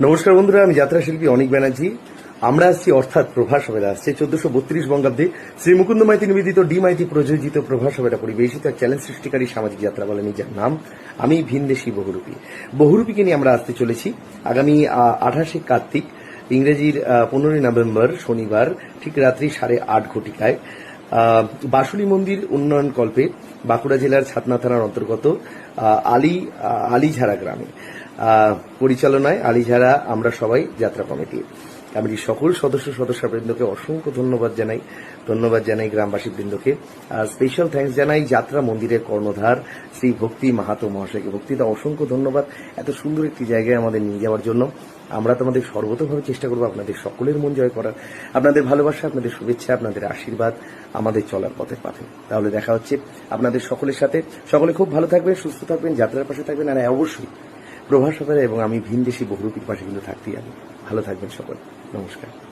নমস্কার বন্ধুরা, আমি যাত্রা শিল্পী অনিক ব্যানার্জি। আমরা আসছি অর্থাৎ প্রভাস সবেরা আসছে চোদ্দশো বত্রিশ বঙ্গাব্দে শ্রী মুকুন্দ মাইতি নিবেদিত ডি মাইতি প্রযোজিত প্রভাস সবেরা পরিবেশিত চ্যালেঞ্জ সৃষ্টিকারী সামাজিক যাত্রা বলে নিজের নাম। আমি ভিনদেশি বহুরূপী। বহুরূপীকে নিয়ে আমরা আসতে চলেছি আগামী আঠাশে কার্তিক, ইংরেজির পনেরোই নভেম্বর শনিবার, ঠিক রাত্রি সাড়ে আট ঘটিকায়। বাসুলি মন্দির উন্নয়ন কল্পে বাঁকুড়া জেলার ছাতনা থানার অন্তর্গত আলী আলীঝাড়া গ্রামে। পরিচালনায় আলীঝাড়া আমরা সবাই যাত্রা কমিটি। কমিটির সকল সদস্য সদস্যবৃন্দকে অসংখ্য ধন্যবাদ জানাই। ধন্যবাদ জানাই গ্রামবাসী বৃন্দকে আর স্পেশাল থ্যাঙ্কস জানাই যাত্রা মন্দিরের কর্ণধার শ্রী ভক্তি মাহাতো মহাশয়কে। ভক্তিটা অসংখ্য ধন্যবাদ। এত সুন্দর একটি জায়গায় আমাদের নিয়ে যাওয়ার জন্য। আমরা তোমাদের সর্বতভাবে চেষ্টা করব আপনাদের সকলের মন জয় করার। আপনাদের ভালোবাসা, আপনাদের শুভেচ্ছা, আপনাদের আশীর্বাদ আমাদের চলার পথের পাথে। তাহলে দেখা হচ্ছে আপনাদের সকলের সাথে। সকলে খুব ভালো থাকবেন, সুস্থ থাকবেন, যাত্রার পাশে থাকবেন। আর অবশ্যই প্রভাস এবং আমি ভিনদেশি বহুরূপীর পাশে কিন্তু থাকতেই আমি। ভালো থাকবেন সকল। নমস্কার।